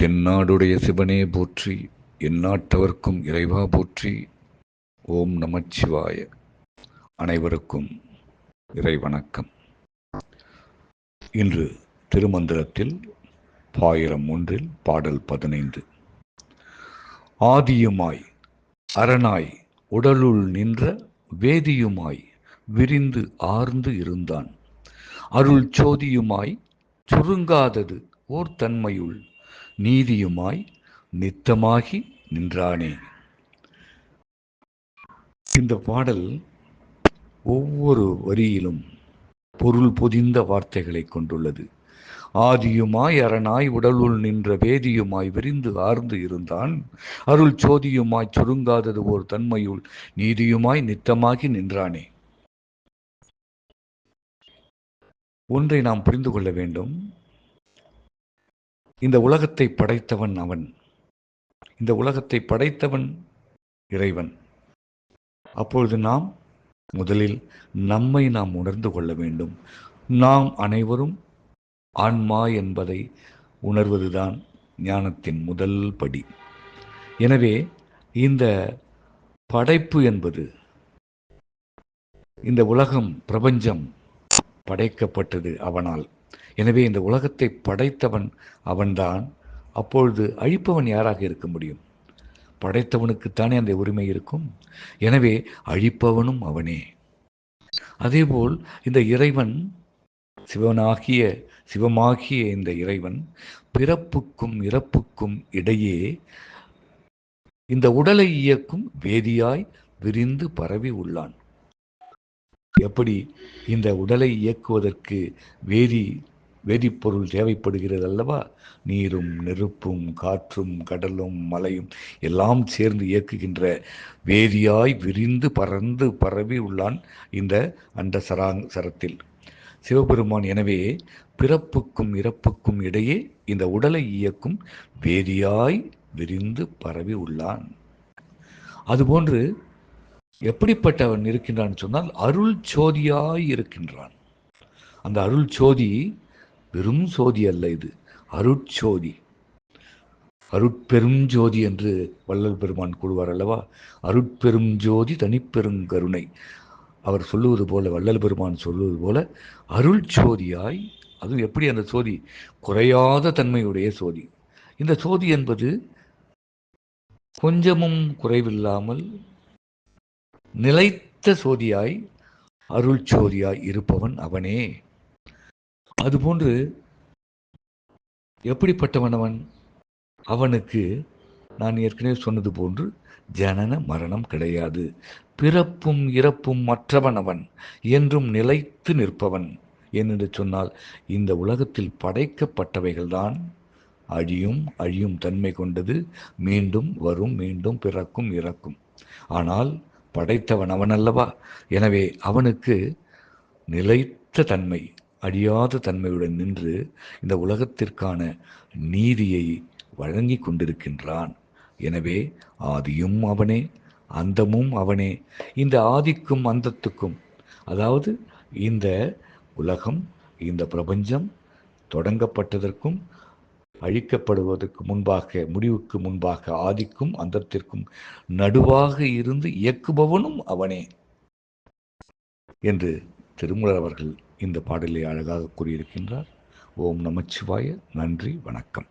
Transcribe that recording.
தென்னாடுடைய சிவனே போற்றி எந்நாட்டவர்க்கும் இறைவா போற்றி. ஓம் நமச்சிவாய. அனைவருக்கும் இறை வணக்கம் இன்று திருமந்திரத்தில் பாயிரம் ஒன்றில் பாடல் பதினைந்து. ஆதியுமாய் அரணாய் உடலுள் நின்ற வேதியுமாய் விரிந்து ஆர்ந்து இருந்தான். அருள் சோதியுமாய் சுருங்காதது ஓர் தன்மையுள் நீதியுமாய் நித்தமாகி நின்றானே. இந்த பாடல் ஒவ்வொரு வரியிலும் பொருள் பொதிந்த வார்த்தைகளை கொண்டுள்ளது. ஆதியுமாய் அரணாய் உடலுள் நின்ற வேதியுமாய் விரிந்து ஆர்ந்து இருந்தான். அருள் சோதியுமாய் சுருங்காதது ஓர் தன்மையுள் நீதியுமாய் நித்தமாகி நின்றானே. ஒன்றை நாம் புரிந்து கொள்ள வேண்டும். இந்த உலகத்தை படைத்தவன் அவன். இந்த உலகத்தை படைத்தவன் இறைவன். அப்பொழுது நாம் முதலில் நம்மை நாம் உணர்ந்து கொள்ள வேண்டும். நாம் அனைவரும் ஆன்மா என்பதை உணர்வதுதான் ஞானத்தின் முதல் படி. எனவே இந்த படைப்பு என்பது இந்த உலகம் பிரபஞ்சம் படைக்கப்பட்டது அவனால். எனவே இந்த உலகத்தை படைத்தவன் அவன்தான். அப்பொழுது அழிப்பவன் யாராக இருக்க முடியும்? படைத்தவனுக்குத்தானே அந்த உரிமை இருக்கும்? எனவே அழிப்பவனும் அவனே. அதேபோல் இந்த இறைவன் சிவனாகிய சிவமாகிய இந்த இறைவன் பிறப்புக்கும் இறப்புக்கும் இடையே இந்த உடலை இயக்கும் வேதியாய் விரிந்து பரவி உள்ளான். எப்படி? இந்த உடலை இயக்குவதற்கு வேதி வேதிப்பொருள் தேவைப்படுகிறது அல்லவா நீரும் நெருப்பும் காற்றும் கடலும் மலையும் எல்லாம் சேர்ந்து இயக்குகின்ற வேதியாய் விரிந்து பறந்து பரவி உள்ளான் இந்த அண்ட சராங் சரத்தில். சிவபெருமான் எனவே பிறப்புக்கும் இறப்புக்கும் இடையே இந்த உடலை இயக்கும் வேதியாய் விரிந்து பரவி உள்ளான். அதுபோன்று எப்படிப்பட்டவன் இருக்கின்றான் சொன்னால் அருள் சோதியாய் இருக்கின்றான். அந்த அருள் சோதி வெறும் சோதி அல்ல இது. அருட்சோதி. அருட்பெரும் ஜோதி என்று வள்ளல் பெருமான் கூறுவார் அல்லவா? அருட்பெரும் ஜோதி தனிப்பெருங்கருணை அவர் சொல்லுவது போல வள்ளல் பெருமான் சொல்லுவது போல அருள் சோதியாய் அதுவும் எப்படி அந்த சோதி? குறையாத தன்மையுடைய சோதி. இந்த சோதி என்பது கொஞ்சமும் குறைவில்லாமல் நிலைத்த சோதியாய் அருள் சோதியாய் இருப்பவன் அவனே. அதுபோன்று எப்படிப்பட்டவனவன்? அவனுக்கு நான் ஏற்கனவே சொன்னது போன்று ஜனன மரணம் கிடையாது. பிறப்பும் இறப்பும் மற்றவனவன் என்றும் நிலைத்து நிற்பவன். என்று சொன்னால் இந்த உலகத்தில் படைக்கப்பட்டவைகள்தான். அழியும் அழியும் தன்மை கொண்டது மீண்டும் வரும் மீண்டும் பிறக்கும் இறக்கும். ஆனால் படைத்தவன் அவன் அல்லவா எனவே அவனுக்கு நிலைத்த தன்மை அழியாத தன்மையுடன் நின்று இந்த உலகத்திற்கான நீதியை வழங்கி கொண்டிருக்கின்றான். எனவே ஆதியும் அவனே அந்தமும் அவனே. இந்த ஆதிக்கும் அந்தத்துக்கும் அதாவது இந்த உலகம் இந்த பிரபஞ்சம் தொடங்கப்பட்டதற்கும் அழிக்கப்படுவதற்கு முன்பாக முடிவுக்கு முன்பாக ஆதிக்கும் அந்தத்திற்கும் நடுவாக இருந்து இயக்குபவனும் அவனே என்று திருமலர் அவர்கள் இந்த பாடலை அழகாக கூறியிருக்கின்றார். ஓம் நமச்சிவாய. நன்றி. வணக்கம்.